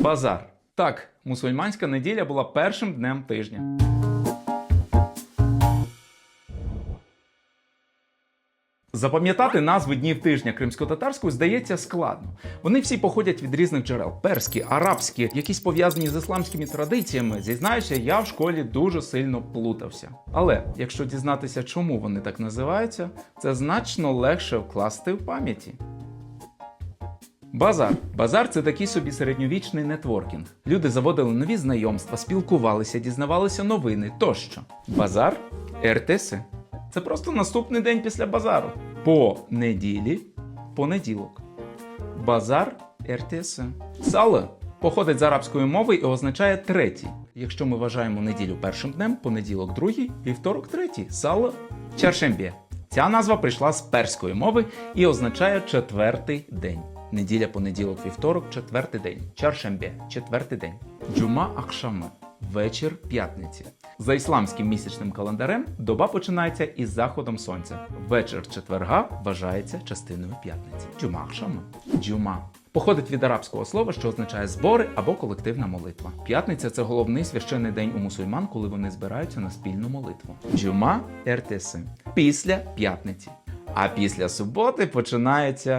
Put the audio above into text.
Базар. Так, мусульманська неділя була першим днем тижня. Запам'ятати назви днів тижня кримсько-татарської здається складно. Вони всі походять від різних джерел: перські, арабські, якісь пов'язані з ісламськими традиціями. Зізнаюся, я в школі дуже сильно плутався. Але якщо дізнатися, чому вони так називаються, це значно легше вкласти в пам'яті. Базар. Базар це такий собі середньовічний нетворкінг. Люди заводили нові знайомства, спілкувалися, дізнавалися новини тощо. Базар РТС. Це просто наступний день після базару. По неділі понеділок. Базар РТС. Сало походить з арабської мови і означає третій. Якщо ми вважаємо неділю першим днем, понеділок другий, вівторок третій. Сало Чаршембє. Ця назва прийшла з перської мови і означає четвертий день. Неділя, понеділок, вівторок, четвертий день. Чаршембе четвертий день. Джума Ахшами вечір п'ятниці. За ісламським місячним календарем доба починається із заходом сонця. Вечір четверга вважається частиною п'ятниці. Джума Ахшами. Джума. Походить від арабського слова, що означає збори або колективна молитва. П'ятниця це головний священний день у мусульман, коли вони збираються на спільну молитву. Джума РТС. Після п'ятниці. А після суботи починається